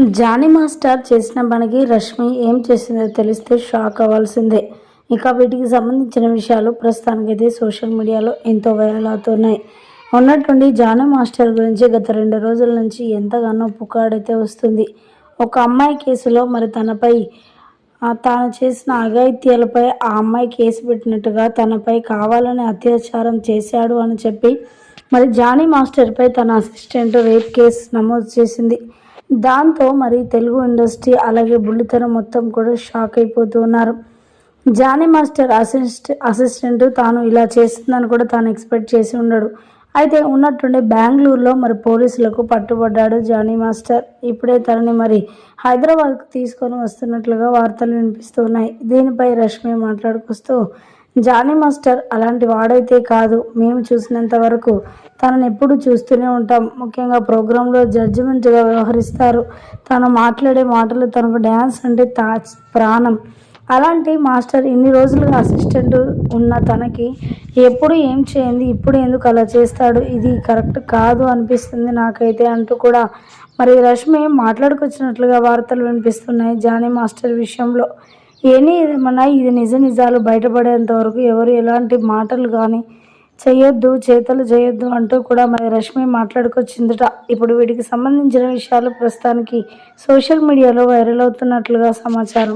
Johnny master చేసిన పనికి రష్మి ఏం చేసిందో తెలిస్తే షాక్ అవ్వాల్సిందే. ఇక వీటికి సంబంధించిన విషయాలు ప్రస్తుతానికైతే సోషల్ మీడియాలో ఎంతో వైరల్ అవుతున్నాయి. ఉన్నట్టుండి జానీ మాస్టర్ గురించి గత రెండు రోజుల నుంచి ఎంతగానో పుకాడైతే వస్తుంది. ఒక అమ్మాయి కేసులో మరి తనపై తాను చేసిన అఘాయిత్యాలపై ఆ అమ్మాయి కేసు పెట్టినట్టుగా తనపై కావాలని అత్యాచారం చేశాడు అని చెప్పి మరి జానీ మాస్టర్పై తన అసిస్టెంట్ రేప్ కేసు నమోదు చేసింది. దాంతో మరి తెలుగు ఇండస్ట్రీ అలాగే బుల్లితెర మొత్తం కూడా షాక్ అయిపోతూ ఉన్నారు. జానీ మాస్టర్ అసిస్ట్ అసిస్టెంట్ తాను ఇలా చేస్తుందని కూడా తాను ఎక్స్పెక్ట్ చేసి ఉండడు. అయితే ఉన్నట్టుండి బెంగళూరులో మరి పోలీసులకు పట్టుబడ్డాడు జానీ మాస్టర్. ఇప్పుడే తనని మరి హైదరాబాద్కు తీసుకొని వస్తున్నట్లుగా వార్తలు వినిపిస్తున్నాయి. దీనిపై రష్మి మాట్లాడుకొస్తూ జానీ మాస్టర్ అలాంటి వాడైతే కాదు. మేము చూసినంత వరకు తనని ఎప్పుడు చూస్తూనే ఉంటాం. ముఖ్యంగా ప్రోగ్రాంలో జడ్జిమెంట్గా వ్యవహరిస్తారు. తను మాట్లాడే మాటలు తనకు డ్యాన్స్ అంటే తా ప్రాణం. అలాంటి మాస్టర్ ఇన్ని రోజులుగా అసిస్టెంట్ ఉన్న తనకి ఎప్పుడు ఏం చేయండి ఇప్పుడు ఎందుకు అలా చేస్తాడు ఇది కరెక్ట్ కాదు అనిపిస్తుంది నాకైతే అంటూ కూడా. మరి రష్మి మాట్లాడుకొచ్చినట్లుగా వార్తలు వినిపిస్తున్నాయి జానీ మాస్టర్ విషయంలో. ఏని ఏమన్నా ఇది నిజ నిజాలు బయటపడేంత వరకు ఎవరు ఎలాంటి మాటలు కానీ చేయొద్దు చేతలు చేయొద్దు అంటూ కూడా మరి రష్మి మాట్లాడుకొచ్చిందట. ఇప్పుడు వీటికి సంబంధించిన విషయాలు ప్రస్తుతానికి సోషల్ మీడియాలో వైరల్ అవుతున్నట్లుగా సమాచారం.